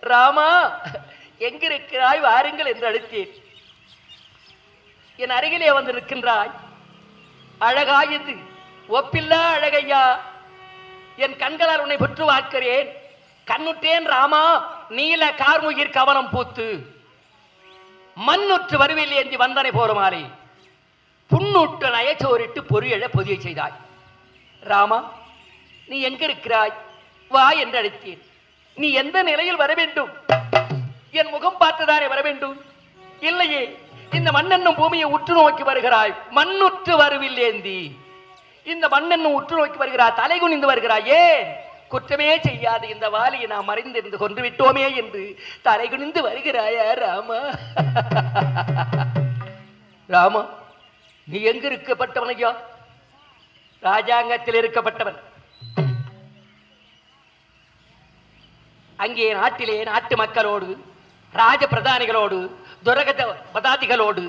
ராமா எங்கிருக்கிறாய் வாருங்கள் என்று அழைத்தேன். என் அருகிலே வந்து நிற்கின்றாய் அழகாயது. ஒப்பில்லா அழகையா. என் கண்களால் உன்னை பெற்று பார்க்கிறேன். கண்ணுட்டேன் ராமா நீல கார்முகிர் கவனம் பூத்து. மண்ணுற்று வருவில் ஏந்தி வந்தனை போருமாறே. புண்ணுற்று நயச்சோரிட்டு பொறியழ பொதிய செய்தாய். ராமா நீ எங்க இருக்கிறாய்? வா என்று அழைத்தேன். நீ எந்த நிலையில் வர வேண்டும்? என் முகம் பார்த்துதானே வர வேண்டும்? இல்லையே இந்த மண்ணென்னும் பூமியை உற்று நோக்கி வருகிறாய். மண்ணுற்று வருவில்லேந்தி இந்த மண்ணென்னும் உற்று நோக்கி வருகிறாய் தலை குனிந்து வருகிறாய். ஏன்? குற்றமே செய்யாது இந்த வாலியை நாம் மறைந்திருந்து கொண்டு விட்டோமே என்று தலை குனிந்து வருகிறாயா ராமா. ராமா நீ எங்கு இருக்கப்பட்டவன் ராஜாங்கத்தில் இருக்கப்பட்டவன். அங்கே நாட்டிலே நாட்டு மக்களோடு ராஜ பிரதானிகளோடு துரகத பதாதிகளோடு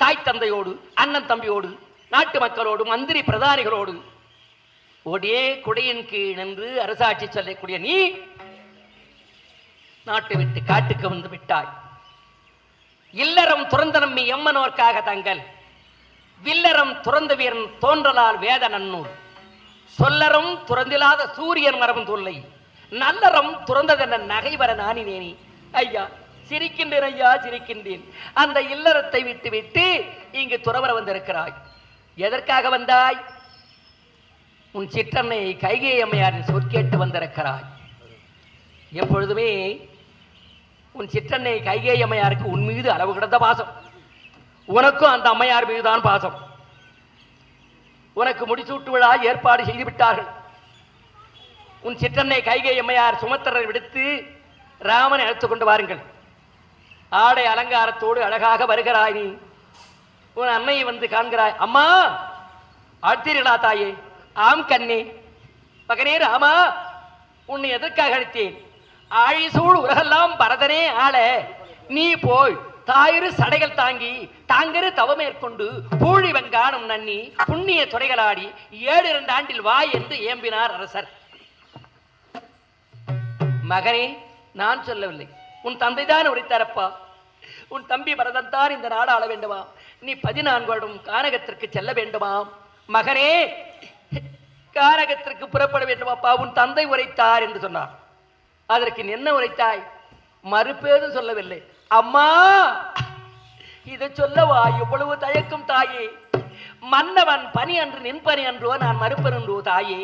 தாய் தந்தையோடு அண்ணன் தம்பியோடு நாட்டு மக்களோடு மந்திரி பிரதானிகளோடு ஒடே குடையின் கீழ் நின்று அரசாட்சி சொல்லக்கூடிய நீ நாட்டு விட்டு காட்டுக்கு வந்து விட்டாய். இல்லறம் துறந்த நம்மி எம்மனோர்க்காக தங்கள். வில்லறம் துறந்த வீரன் தோன்றலால் வேத நன்னூல். சொல்லறம் துறந்திலாத சூரியன் மரபும் தொல்லை நல்லறம் துறந்ததென்ன நகைவர நானினேனி ஐயா சிரிக்கின்றேன் ஐயா சிரிக்கின்றேன். அந்த இல்லறத்தை விட்டு விட்டு இங்கு துறவர வந்திருக்கிறாய். எதற்காக வந்தாய்? உன் சிற்றன்னை கைகே அம்மையாரின் சொற்கேட்டு வந்திருக்கிறாய். எப்பொழுதுமே உன் சிற்றன்னை கைகே அம்மையாருக்கு உன் மீது அளவு கிடந்த பாசம். உனக்கும் அந்த அம்மையார் மீதுதான் பாசம். உனக்கு முடிசூட்டு விழா ஏற்பாடு செய்து விட்டார்கள். உன் சிற்றன்னை கைகை அம்மையார் சுமத்திரரை விடுத்து ராமனை அழைத்து கொண்டு வாருங்கள். ஆடை அலங்காரத்தோடு அழகாக வருகிறாய் நீ. உன் அன்னையை வந்து காண்கிறாய் அம்மா அழுத்தீர்களா தாயே ஆம் கண்ணே. மகனே ராமா உன்னை எதற்காக அழைத்தேன்? ஆழிசூழ் உலகெல்லாம் பரதனே ஆள. நீ போய் தாயிரு சடைகள் தாங்கி தாங்கரு தவமேற்கொண்டு பூழி வெங்கானம் நன்னி புண்ணிய துறைகளாடி ஏழு இரண்டு ஆண்டில் வா என்று ஏம்பினார் அரசர். மகனே நான் சொல்லவில்லை. உன் தந்தைதான் உரைத்தாரப்பா. உன் தம்பி பரதன் தான் இந்த நாடு ஆள வேண்டுமா? நீ பதினான்கு வருடம் கானகத்திற்கு செல்ல வேண்டுமா? மகனே கானகத்திற்கு புறப்பட வேண்டுமாப்பா. உன் தந்தை உரைத்தார் என்று சொன்னார். அதற்கு நீ என்ன உரைத்தாய்? மறுப்பேதும் சொல்லவில்லை. அம்மா இதை சொல்லவா? இவ்வளவு தயக்கும் தாயே. மன்னவன் பனி அன்று நின்பனி அன்றோ நான் மறுப்பென்றோ தாயே.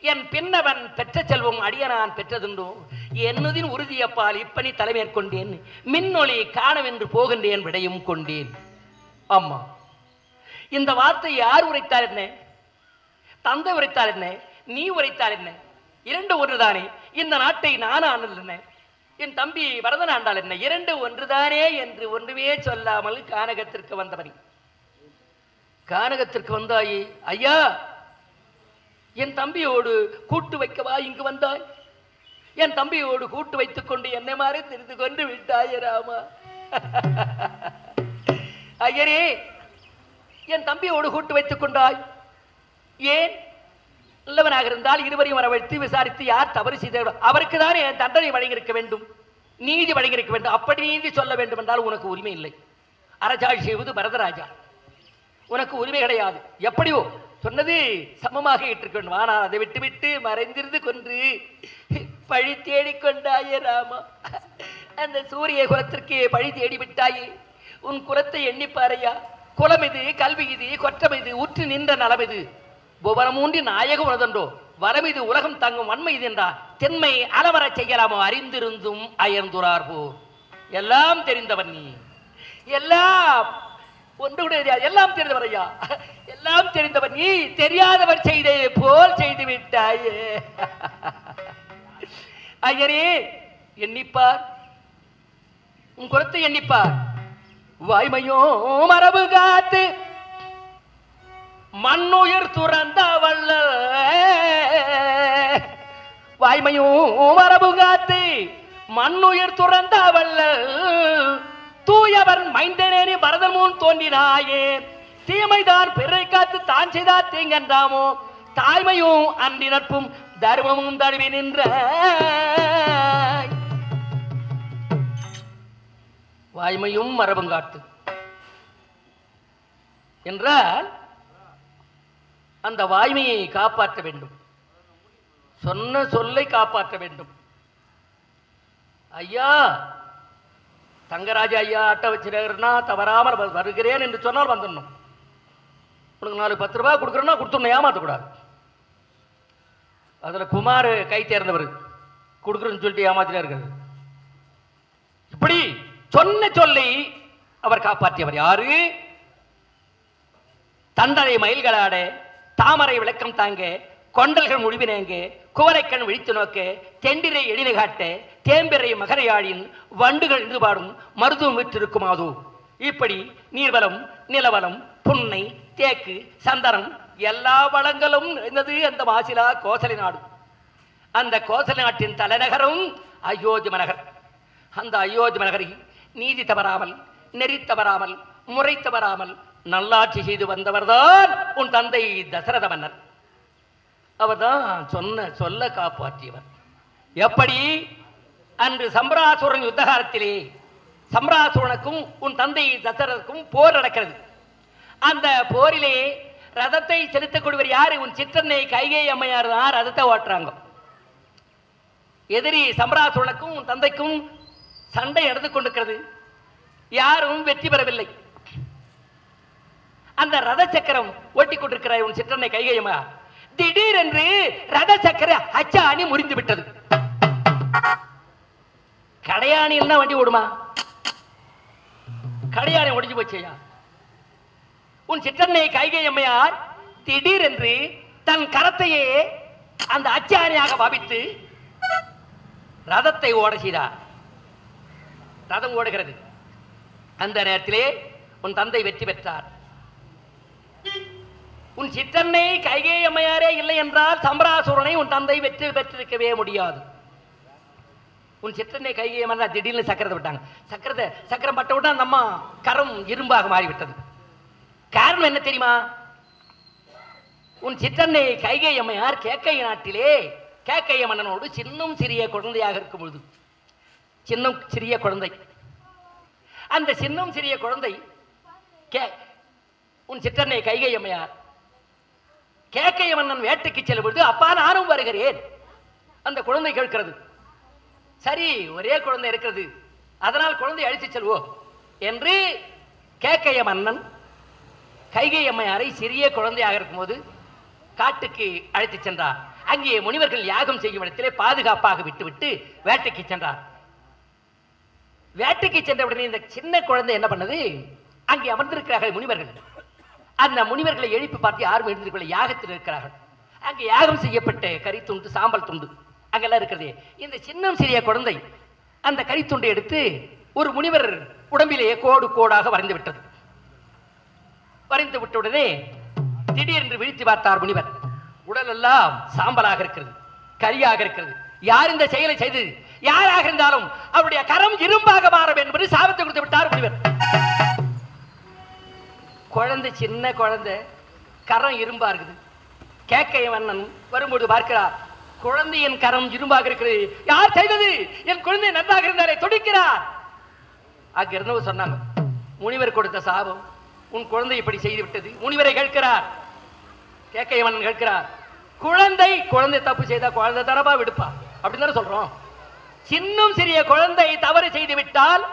என் பின்னவன் பெற்ற செல்வம் அடியனான் பெற்றதுண்டோ. என்னதின் உறுதியப்பால் இப்பணி தலைமேற்கொண்டேன். மின்னொளி காணவென்று போகின்றேன் விடையும் கொண்டேன். அம்மா இந்த வார்த்தை யார் உரைத்தார் என்ன? தந்தை உரைத்தார் என்ன? நீ உரைத்தார் என்ன? இரண்டு ஒன்றுதானே? இந்த நாட்டை நான் ஆனல் என்ன? என் தம்பி வரதன் ஆண்டாள் என்ன? இரண்டு ஒன்றுதானே என்று ஒன்றுமே சொல்லாமல் கானகத்திற்கு வந்தவனி. கானகத்திற்கு வந்தாயே ஐயா என் தம்பியோடு கூட்டு வைக்கவா இங்கு வந்தாய்? என் தம்பியோடு கூட்டு வைத்துக் கொண்டு என்னை மாறி தெரிந்து கொண்டு விட்டாயே ராமா. ஐயரே என் தம்பியோடு கூட்டு வைத்துக் கொண்டாய். ஏன்? நல்லவனாக இருந்தால் இருவரையும் வரவழைத்து விசாரித்து யார் தவறு செய்தாரோ அவருக்கு தான் என் தண்டனை வழங்கியிருக்க வேண்டும். நீதி வழங்கியிருக்க வேண்டும். அப்படி நீதி சொல்ல வேண்டும் என்றால் உனக்கு உரிமை இல்லை. அரசாட்சி செய்வது பரதராஜா. உனக்கு உரிமை கிடையாது. எப்படியோ சொன்னது சமமாக ஏற்றுக்க வேண்டும் ஆனால் அதை விட்டுவிட்டு மறைந்திருந்து கொன்று. பழி தேடிக்கொண்டாயே ராமா. அந்த சூரிய குலத்திற்கு பழி தேடி விட்டாயே. உன் குலத்தை எண்ணிப்பாரையா குலம் இது கல்வி இது கொற்றம் இது உற்று நின்ற நலம் இது. புவனமூன்றி நாயகம் உனதன்றோ வரம் இது உலகம் தங்கும் வன்மை இது என்றா. தென்மை அளவரச் செய்யலாமோ அறிந்திருந்தும் அயர்ந்துரார் போ எல்லாம் தெரிந்தவன் நீ. எல்லாம் ஒன்று கூட எல்லாம் தெரிந்தவர் ஐயா. எல்லாம் தெரிந்தவன் நீ. தெரியாதவர் செய்தே போல் செய்து விட்டாயே. ஐயரே எண்ணிப்பார். உன் குலத்தை எண்ணிப்பார். வாய்மையோ மரபு காத்து மண்ணுயிர் துறந்த வல்ல வாய்மையும் மரபு காத்து மண்ணுயிர் துறந்த வல்ல தூயவன் மைந்தனேனி பரதன் முன் தோன்றினாயே. தீமைதான் பிறரை காத்து தான் செய்தா தீங்கன்றாமோ தாய்மையும் அன்றி நட்பும் தர்மமும் தழுவி நின்ற வாய்மையும் மரபும் காட்டு. என்றால் அந்த வாய்மையை காப்பாற்ற வேண்டும். சொன்ன சொல்லை காப்பாற்ற வேண்டும். ஐயா தங்கராஜ ஐயா அட்டை வச்சிருக்கிறனா தவறாமல் வருகிறேன் என்று சொன்னால் வந்துடணும். உனக்கு நாலு பத்து ரூபாய் கொடுக்குறேன்னா கொடுத்துடணும் ஏமாற்றக்கூடாது அதில் குமார் கை தேர்ந்தவர். கொடுக்குறேன்னு சொல்லிட்டு ஏமாத்தினே இப்படி சொன்ன சொல்லை அவர் காப்பாற்றியவர் யாரு? தந்தரை மயில்களாட தாமரை விளக்கம் தாங்க கொண்டல்கள் முடிவினேங்க குவரைக்கண் விழித்து நோக்க தெண்டிரை எழிலை காட்ட தேம்பிரை மகரையாழின் வண்டுகள் இன்று பாடும் மருதுவம் இப்படி நீர்வளம் நிலவளம் புன்னை தேக்கு சந்தனம் எல்லா வளங்களும் நிறைந்தது அந்த மாசிலா கோசலை நாடு. அந்த கோசலை நாட்டின் தலைநகரம் அயோத்தி நகர் அந்த அயோத்தி நகரை நீதி தவறாமல் நெறி தவறாமல் முறை தவறாமல் நல்லாட்சி செய்து வந்தவர்தான் உன் தந்தை தசரத மன்னர். அவர்தான் சொன்ன சொல்ல காப்பாற்றியவர். எப்படி? அன்று சம்ராசுரன் யுத்தகாரத்திலே சம்ராசுரனுக்கும் உன் தந்தை தசரதற்கும் போர் நடக்கிறது. அந்த போரிலே ரதத்தை செலுத்தக்கூடியவர் யாரு? உன் சித்தன்னை கைகை அம்மையார் தான் ரதத்தை ஓட்டுறாங்க. எதிரி சம்ராசுரனுக்கும் உன் தந்தைக்கும் சண்டை நடந்து கொண்டிருக்கிறது. யாரும் வெற்றி பெறவில்லை. அந்த ரத சக்கரம் ஓட்டி கொண்டிருக்கிறாய் உன் சிற்றன்னை கைகையம்மா திடீரென்று ரத சக்கர அச்சாணி முறிந்து விட்டது. கடையாணி என்ன வண்டி ஓடுமா? கடையாணி ஒடிஞ்சு போச்சையா? உன் சிற்றன்னை கைகை அம்மையார் திடீரென்று தன் கரத்தையே அந்த அச்சாணியாக பாவித்து ரதத்தை ஓட செய்தார். ரதம் ஓடுகிறது. அந்த நேரத்திலே உன் தந்தை வெற்றி பெற்றார். உன் சிற்றன்னை கைகே அம்மையாரே இல்லை என்றால் சம்பராசுரனை உன் தந்தை வெற்றி பெற்றிருக்கவே முடியாது. உன் சிற்றன்னை கைகை அம்மையார் திடீர்னு சக்கரத்தை விட்டாங்க. சக்கரத்தை சக்கரம் பட்ட விட்டா அந்த அம்மா கரம் இரும்பாக மாறிவிட்டது. காரணம் என்ன தெரியுமா? உன் சிற்றன்னை கைகை அம்மையார் கேக்கை நாட்டிலே கேக்கைய மன்னனோடு சின்னம் சிறிய குழந்தையாக இருக்கும் பொழுது சின்னம் சிறிய குழந்தை. அந்த சின்னம் சிறிய குழந்தை கே உன் சிற்றன்னை கைகை அம்மையார் கேக்கைய மன்னன் வேட்டைக்கு செல்லும் பொழுது அப்பா நானும் வருகிறேன். அந்த குழந்தை கேட்கிறது. சரி ஒரே குழந்தை இருக்கிறது. அதனால் குழந்தை அழித்து செல்வோம். என்று கேக்கைய மன்னன் கைகை அம்மையாரை சிறிய குழந்தையாக இருக்கும்போது காட்டுக்கு அழைத்துச் சென்றார். அங்கே முனிவர்கள் யாகம் செய்யும் இடத்திலே பாதுகாப்பாக விட்டுவிட்டு வேட்டைக்கு சென்றார். வேட்டைக்கு சென்ற உடனே இந்த சின்ன குழந்தை என்ன பண்ணது? அங்கே அமர்ந்திருக்கிறார்கள் முனிவர்கள். அந்த முனிவர்களை எழுப்பி பார்த்து யாரும் எழுந்திருக்கவில்லை. யாகத்தில் இருக்கிறார்கள். அங்கே யாகம் செய்யப்பட்ட கறித்துண்டு சாம்பல் துண்டு அங்கெல்லாம் இருக்கிறதே. இந்த சின்னம் சிறிய குழந்தை அந்த கறித்துண்டை எடுத்து ஒரு முனிவர் உடம்பிலேயே கோடு கோடாக வரைந்து விட்டது. பறிந்து விட்ட திடீரென்று விழித்து பார்த்தார் முனிவர். உடல் எல்லாம் சாம்பலாக இருக்கிறது கரியாக இருக்கிறது. யார் இந்த செயலை செய்தது யாராக இருந்தாலும் அவருடைய கரம் இரும்பாக மாற வேண்டும் என்று சாபத்தை கொடுத்து விட்டார் முனிவர். குழந்தை சின்ன குழந்தை கரம் இரும்பா இருக்குது. கேக்கைய வண்ணன் வரும்போது பார்க்கிறார் குழந்தையின் கரம் இரும்பாக இருக்கிறது. யார் செய்தது? என் குழந்தை நன்றாக இருந்தாலே துடிக்கிறார். அங்கிருந்தவங்க சொன்னாங்க முனிவர் கொடுத்த சாபம் உன் குழந்தை இப்படி செய்து விட்டது முனிவரை கேட்கிறார். கேக்கையவன் கேட்கிறார். குழந்தை குழந்தை தப்பு செய்தா குழந்தை தரப்பா விடுப்பா? அப்படின்னு தானே சொல்றோம். சின்னம் சிறிய குழந்தை தவறு செய்து விட்டால்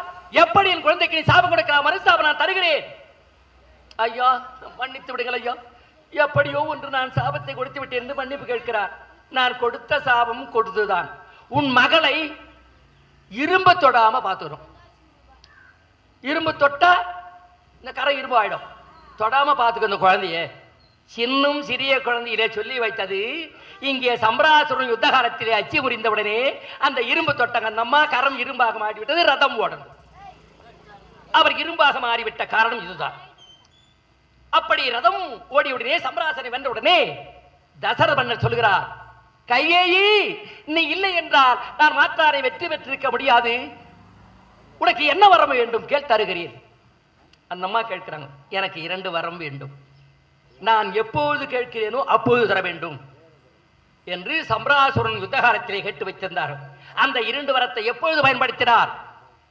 எப்படி என் குழந்தைக்கு நீ சாபம் கொடுக்கலாம்? மனசாபம் நான் தருகிறேன். ஐயா மன்னித்து விடுங்கள் ஐயா. எப்படியோ ஒன்று நான் சாபத்தை கொடுத்து விட்டேன் என்று மன்னிப்பு கேட்கிறார். நான் கொடுத்த சாபம் கொடுத்துதான் உன் மகளை இரும்ப தொடாம பார்த்துக்கிறோம். இரும்பு தொட்டா இந்த கரை இரும்பு ஆயிடும். தொடாம பார்த்துக்க இந்த குழந்தைய. சின்னும் சிறிய குழந்தையிலே சொல்லி வைத்தது இங்கே சம்பராசுரன் யுத்த காலத்திலே அச்சு புரிந்தவுடனே அந்த இரும்பு தொட்டங்க நம்மா அம்மா கரம் இரும்பாக மாறிவிட்டது ரதம் ஓடணும். அவர் இரும்பாக மாறிவிட்ட காரணம் இதுதான். அப்படி ரதம் ஓடியுடனே சம்பராசனை வென்ற உடனே தசரத மன்னர் சொல்கிறார் கையேயி நீ இல்லை என்றால் நான் மாற்றாரை வெற்றி பெற்றிருக்க முடியாது. உனக்கு என்ன வரம் வேண்டும்? கேள் தருகிறேன். அந்த அம்மா கேட்கிறாங்க எனக்கு இரண்டு வரம் வேண்டும். நான் எப்போது கேட்கிறேனோ அப்போது தர வேண்டும் என்று சம்ராசுரன் யுத்தகாலத்திலே கேட்டு வைத்திருந்தார். அந்த இரண்டு வரத்தை எப்பொழுது பயன்படுத்தினார்?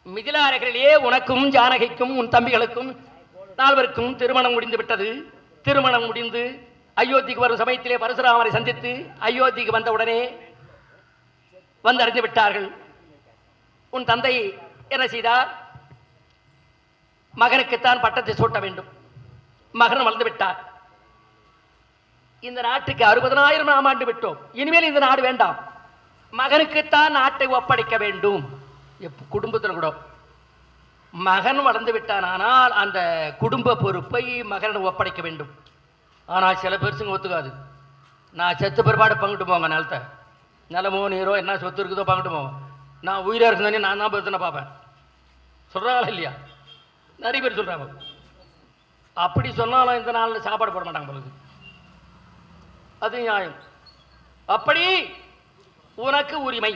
மிதிலாரர்களே உனக்கும் ஜானகிக்கும் உன் தம்பிகளுக்கும் நால்வருக்கும் திருமணம் முடிந்து விட்டது திருமணம் முடிந்து அயோத்திக்கு வரும் சமயத்திலே பரசுராமரை சந்தித்து அயோத்திக்கு வந்தவுடனே வந்தறிந்து விட்டார்கள். உன் தந்தை என்ன செய்தார்? மகனுக்குத்தான் பட்டத்தை சூட்ட வேண்டும். மகன் வளர்ந்து விட்டார். இந்த நாட்டுக்கு அறுபதனாயிரம் நாம் ஆண்டு விட்டோம். இனிமேல் இந்த நாடு வேண்டாம். மகனுக்குத்தான் நாட்டை ஒப்படைக்க வேண்டும். குடும்பத்தில் கூட. மகன் வளர்ந்து விட்டான். ஆனால் அந்த குடும்ப பொறுப்பை மகனை ஒப்படைக்க வேண்டும். ஆனால் சில பெருசுங்க ஒத்துக்காது. நான் செத்து பிற்பாடு பங்கிட்டு போங்க நிலத்தை. நிலமோ நீரோ என்ன சொத்து இருக்குதோ பங்கிட்டு போவோம் நான் உயிராக இருக்குதானே நான் தான் பிரச்சனை பார்ப்பேன். சொல்கிறாங்களா இல்லையா? நிறைய பேர் சொல்கிறாங்க அப்படி சொன்னாலும் இந்த நாளில் சாப்பாடு போட மாட்டாங்க பொழுது அது நியாயம். அப்படி உனக்கு உரிமை.